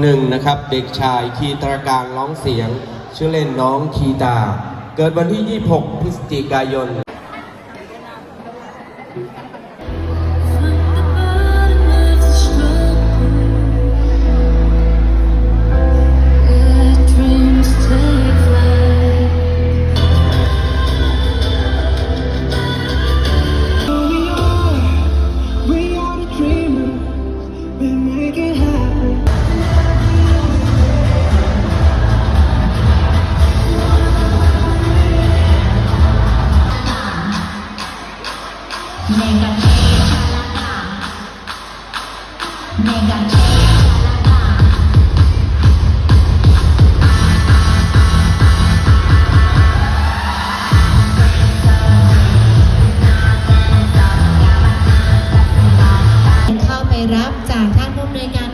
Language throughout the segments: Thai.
หนึ่งนะครับเด็กชายคีตรการร้องเสียง ชื่อเล่นน้องคีตา เกิดวันที่ 26 พฤศจิกายน รับจากท่านผู้อำนวยการ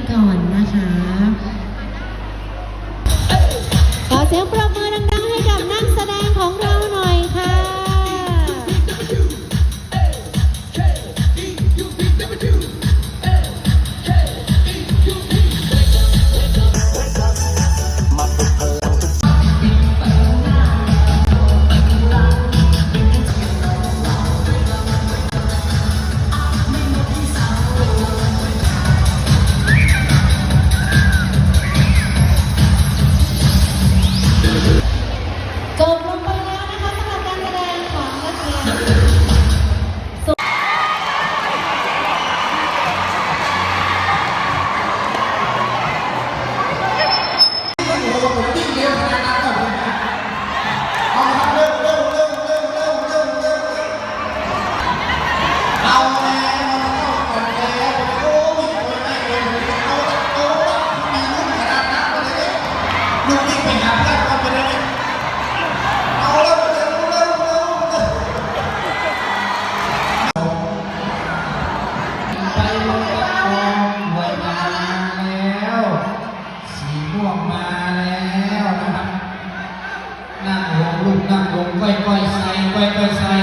ๆใส่ค่อยๆใส่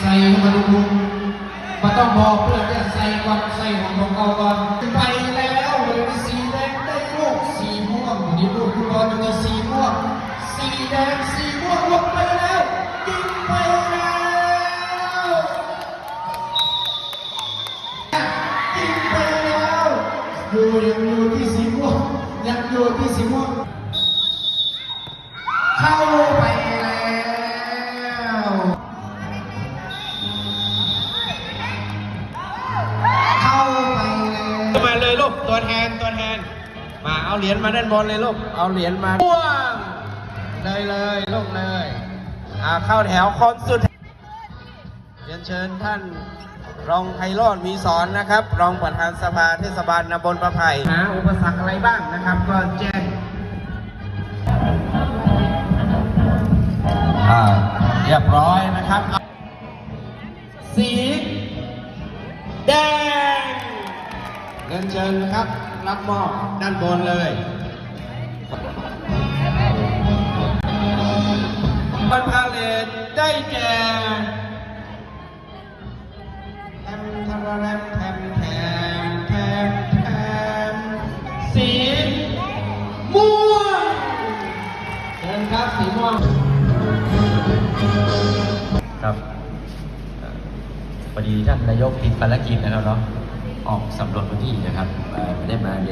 ใส่ให้มาลุกๆมาต้องบอกเพื่อนจะใส่ก่อนใส่ของของเราก่อนไปแล้วเลยมีสีแดงได้ลูกสีม่วงนี่ลูกคุณรอจะมีสีม่วงสีแดงสีม่วงลงไปแล้วยิงไปแล้วยิงไปแล้วอยู่ยังอยู่ที่สีม่วงยังอยู่ที่สีม่วง กตัวแทนตัวแทน มาเอาเหรียญมาด้านบนเลยลูกเอาเหรียญมาม่วงเลยเลยลูกเลยอ่าเข้าแถวคนสุดเรียนเชิญท่านรองไพโรธมีสอนนะครับ รองประธานสภาเทศบาลนบนประไผ่หาอุปสรรคอะไรบ้างนะครับ ก็แจ้งอ่าเรียบร้อยนะครับ สีแดงเรียนเชิญนะครับรับมอบด้านบนเลยบรรพาเลทได้แก่แทมทะระแรมแทมแทมแทมแทมสีม่วงเชิญครับสีม่วงครับพอดีท่านนายกติดภารกิจนะครับเนาะ ออกสำรวจพื้นที่นะครับไม่ได้มาใน